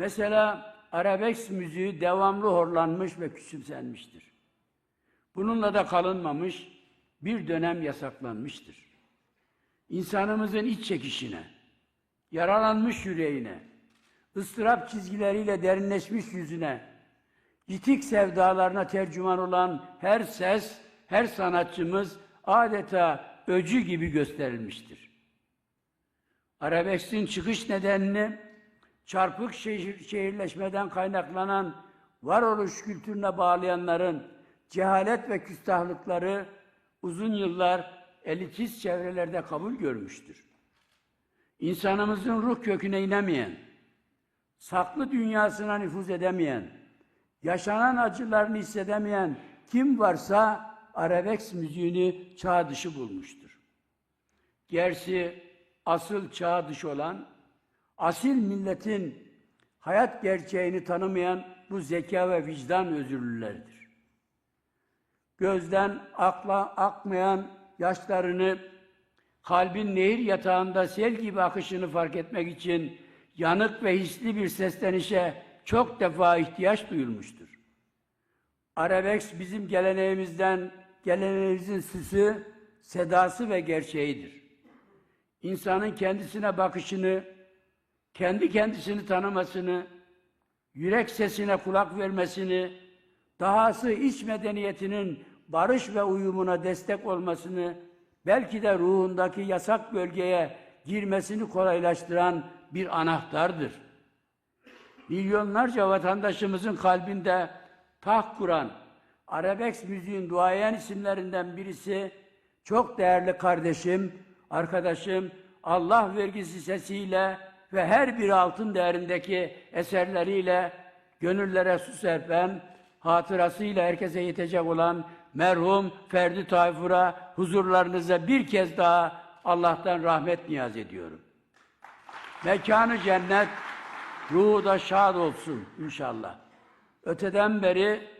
Mesela arabesk müziği devamlı horlanmış ve küçümsenmiştir. Bununla da kalınmamış, bir dönem yasaklanmıştır. İnsanımızın iç çekişine, yaralanmış yüreğine, ıstırap çizgileriyle derinleşmiş yüzüne, yitik sevdalarına tercüman olan her ses, her sanatçımız adeta öcü gibi gösterilmiştir. Arabesk'in çıkış nedenini çarpık şehir, şehirleşmeden kaynaklanan varoluş kültürüne bağlayanların cehalet ve küstahlıkları uzun yıllar elitist çevrelerde kabul görmüştür. İnsanımızın ruh köküne inemeyen, saklı dünyasına nüfuz edemeyen, yaşanan acılarını hissedemeyen kim varsa arabesk müziğini çağ dışı bulmuştur. Gerçi asıl çağ dışı olan, asil milletin hayat gerçeğini tanımayan bu zeka ve vicdan özürlülerdir. Gözden akla akmayan yaşlarını, kalbin nehir yatağında sel gibi akışını fark etmek için yanık ve hisli bir seslenişe çok defa ihtiyaç duyulmuştur. Arabesk bizim geleneğimizden, geleneğimizin süsü, sedası ve gerçeğidir. İnsanın kendisine bakışını, kendi kendisini tanımasını, yürek sesine kulak vermesini, dahası iç medeniyetinin barış ve uyumuna destek olmasını, belki de ruhundaki yasak bölgeye girmesini kolaylaştıran bir anahtardır. Milyonlarca vatandaşımızın kalbinde taht kuran arabesk müziğin duayen isimlerinden birisi çok değerli kardeşim, arkadaşım, Allah vergisi sesiyle ve her bir altın değerindeki eserleriyle gönüllere su serpen, hatırasıyla herkese yetecek olan merhum Ferdi Tayfur'a huzurlarınıza bir kez daha Allah'tan rahmet niyaz ediyorum. Mekanı cennet, ruhu da şad olsun inşallah. Öteden beri